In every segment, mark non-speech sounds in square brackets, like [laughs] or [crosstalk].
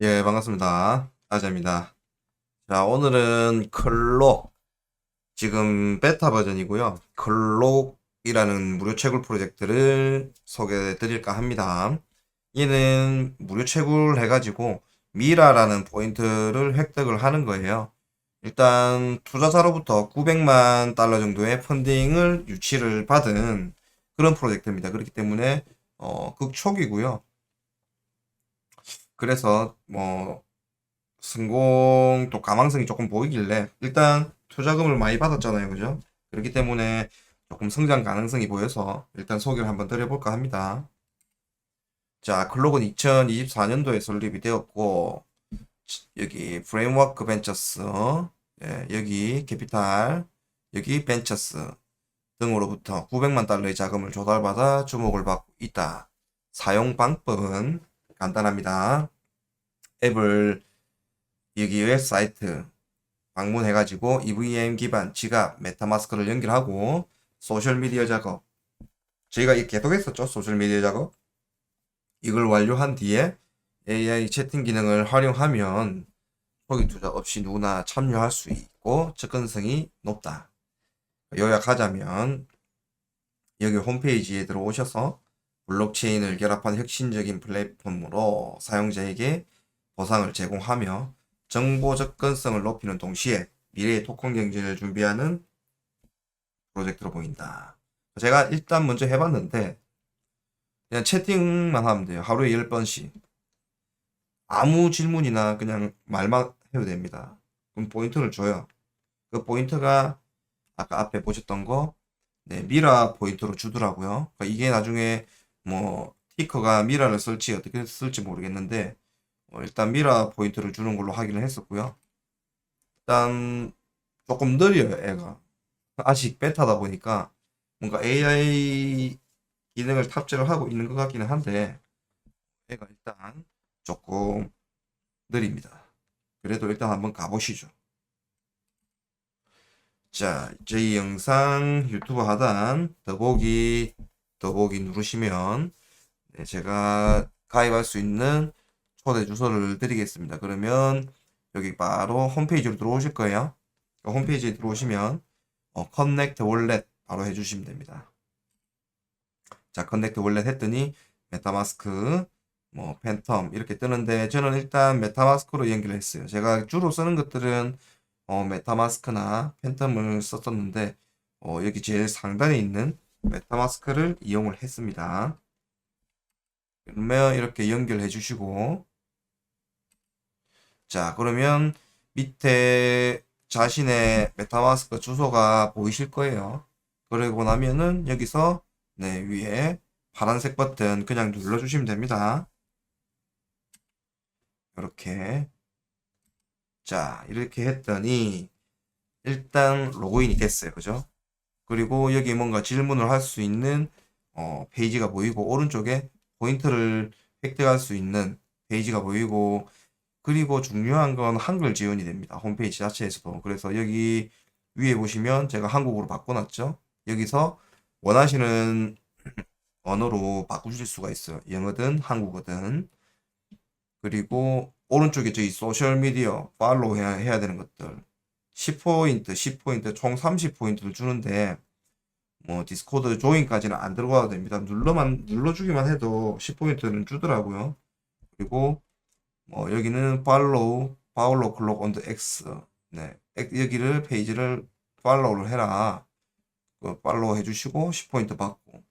예, 반갑습니다. 아자입니다. 자, 오늘은 클록, 지금 베타 버전이고요. 클록이라는 무료 채굴 프로젝트를 소개해 드릴까 합니다. 얘는 무료 채굴 해가지고 미라라는 포인트를 획득을 하는 거예요. 일단 투자자로부터 900만 달러 정도의 펀딩을 유치를 받은 그런 프로젝트입니다. 그렇기 때문에 어, 극초기고요. 그래서 뭐 성공도 가망성이 조금 보이길래 일단 투자금을 많이 받았잖아요. 그죠? 그렇기 때문에 조금 성장 가능성이 보여서 일단 소개를 한번 드려볼까 합니다. 자, 클록은 2024년도에 설립이 되었고 여기 프레임워크 벤처스 예, 여기 캐피탈 여기 벤처스 등으로부터 900만 달러의 자금을 조달받아 주목을 받고 있다. 사용 방법은 간단합니다. 앱을 여기 웹사이트 방문해가지고 EVM 기반 지갑 메타마스크를 연결하고 소셜미디어 작업. 저희가 이 계속 했었죠 소셜미디어 작업. 이걸 완료한 뒤에 AI 채팅 기능을 활용하면 초기 투자 없이 누구나 참여할 수 있고 접근성이 높다. 요약하자면 여기 홈페이지에 들어오셔서 블록체인을 결합한 혁신적인 플랫폼으로 사용자에게 보상을 제공하며 정보 접근성을 높이는 동시에 미래의 토큰 경제를 준비하는 프로젝트로 보인다. 제가 일단 먼저 해봤는데 그냥 채팅만 하면 돼요. 하루에 10번씩. 아무 질문이나 그냥 말만 해도 됩니다. 그럼 포인트를 줘요. 그 포인트가 아까 앞에 보셨던 거 네, 미라 포인트로 주더라고요. 그러니까 이게 나중에 뭐 티커가 미라를 쓸지 어떻게 쓸지 모르겠는데 어, 일단 미라 포인트를 주는 걸로 하기는 했었고요. 일단 조금 느려요, 애가. 아직 베타다 보니까 뭔가 AI 기능을 탑재를 하고 있는 것 같기는 한데 애가 일단 조금 느립니다. 그래도 일단 한번 가보시죠. 자, 저희 영상 유튜브 하단 더보기 더보기 누르시면 네, 제가 가입할 수 있는 초대 주소를 드리겠습니다. 그러면 여기 바로 홈페이지로 들어오실 거예요. 그 홈페이지에 들어오시면 어, 커넥트 월렛 바로 해주시면 됩니다. 자, 커넥트 월렛 했더니 메타마스크, 뭐 팬텀 이렇게 뜨는데 저는 일단 메타마스크로 연결했어요. 제가 주로 쓰는 것들은 어, 메타마스크나 팬텀을 썼었는데 어, 여기 제일 상단에 있는 메타마스크를 이용을 했습니다. 그러면 이렇게 연결해 주시고 자 그러면 밑에 자신의 메타마스크 주소가 보이실 거예요. 그러고 나면은 여기서 네 위에 파란색 버튼 그냥 눌러주시면 됩니다. 이렇게 자 이렇게 했더니 일단 로그인이 됐어요. 그죠? 그리고 여기 뭔가 질문을 할 수 있는 어, 페이지가 보이고 오른쪽에 포인트를 획득할 수 있는 페이지가 보이고 그리고 중요한 건 한글 지원이 됩니다. 홈페이지 자체에서도. 그래서 여기 위에 보시면 제가 한국어로 바꿔놨죠. 여기서 원하시는 언어로 바꾸실 수가 있어요. 영어든 한국어든. 그리고 오른쪽에 저희 소셜미디어 팔로우 해야, 해야 되는 것들 10포인트, 10포인트, 총 30포인트를 주는데 뭐 디스코드 조인까지는 안 들어가도 됩니다. 눌러만 눌러주기만 해도 10포인트는 주더라고요. 그리고 뭐 여기는 팔로우 파울로 클록 온더 X 네 여기를 페이지를 팔로우를 해라. 그 팔로우 해주시고 10포인트 받고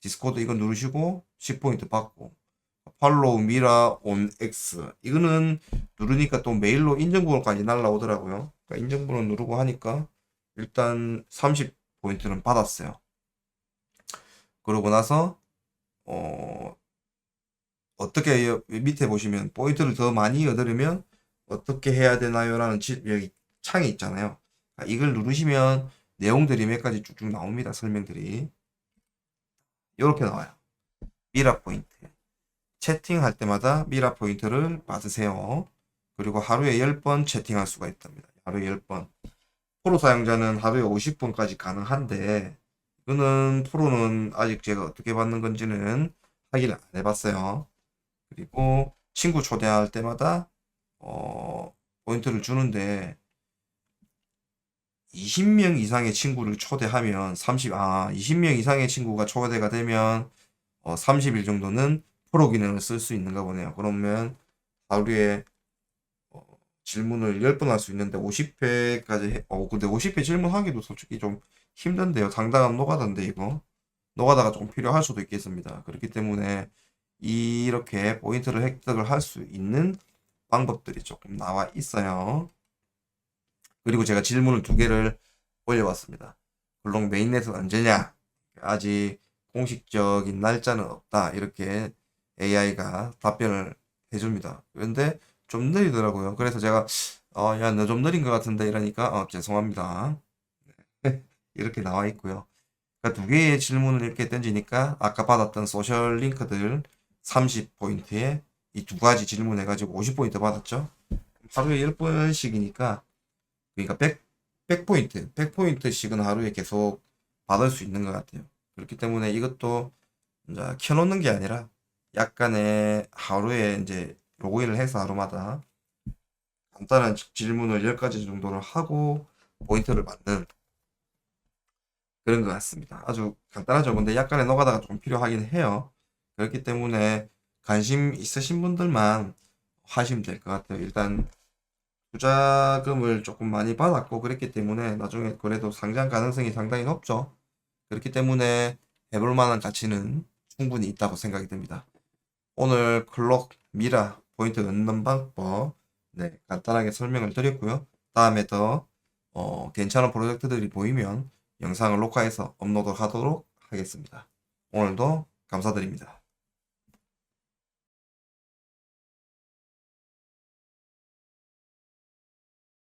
디스코드 이거 누르시고 10포인트 받고 팔로우 미라 온 X 이거는 누르니까 또 메일로 인증번호까지 날라오더라고요. 그러니까 인증번호 누르고 하니까 일단 30포인트는 받았어요. 그러고 나서 어 어떻게 밑에 보시면 포인트를 더 많이 얻으려면 어떻게 해야 되나요? 라는 여기 창이 있잖아요. 이걸 누르시면 내용들이 몇 가지 쭉쭉 나옵니다. 설명들이. 이렇게 나와요. 미라 포인트. 채팅할 때마다 미라 포인트를 받으세요. 그리고 하루에 10번 채팅할 수가 있답니다. 하루에 10번. 프로 사용자는 하루에 50번까지 가능한데, 이거는 프로는 아직 제가 어떻게 받는 건지는 확인을 안 해봤어요. 그리고 친구 초대할 때마다 어, 포인트를 주는데 20명 이상의 친구를 초대하면 30, 아, 20명 이상의 친구가 초대가 되면 어, 30일 정도는 프로 기능을 쓸 수 있는가 보네요. 그러면 하루에 어, 질문을 10번 할 수 있는데 50회까지 해, 어, 근데 50회 질문하기도 솔직히 좀 힘든데요. 상당한 노가다인데 이거. 노가다가 좀 필요할 수도 있겠습니다. 그렇기 때문에 이렇게 포인트를 획득을 할 수 있는 방법들이 조금 나와 있어요. 그리고 제가 질문을 두 개를 올려봤습니다. 블록 메인넷은 언제냐? 아직 공식적인 날짜는 없다. 이렇게 AI가 답변을 해줍니다. 그런데 좀 느리더라고요. 그래서 제가 어, 야, 너 좀 느린 것 같은데 이러니까 어, 죄송합니다. [laughs] 이렇게 나와 있고요. 그러니까 두 개의 질문을 이렇게 던지니까 아까 받았던 소셜 링크들 30포인트에 이 두 가지 질문 해가지고 50포인트 받았죠. 하루에 10번씩이니까 그러니까 100, 100포인트, 100포인트씩은 하루에 계속 받을 수 있는 것 같아요. 그렇기 때문에 이것도 이제 켜놓는 게 아니라 약간의 하루에 이제 로그인을 해서 하루마다 간단한 질문을 10가지 정도를 하고 포인트를 받는 그런 것 같습니다. 아주 간단하죠. 근데 약간의 노가다가 좀 필요하긴 해요. 그렇기 때문에 관심 있으신 분들만 하시면 될 것 같아요. 일단 투자금을 조금 많이 받았고 그랬기 때문에 나중에 그래도 상장 가능성이 상당히 높죠. 그렇기 때문에 해볼 만한 가치는 충분히 있다고 생각이 듭니다. 오늘 클록 미라 포인트 넣는 방법 네, 간단하게 설명을 드렸고요. 다음에 더 어, 괜찮은 프로젝트들이 보이면 영상을 녹화해서 업로드 하도록 하겠습니다. 오늘도 감사드립니다.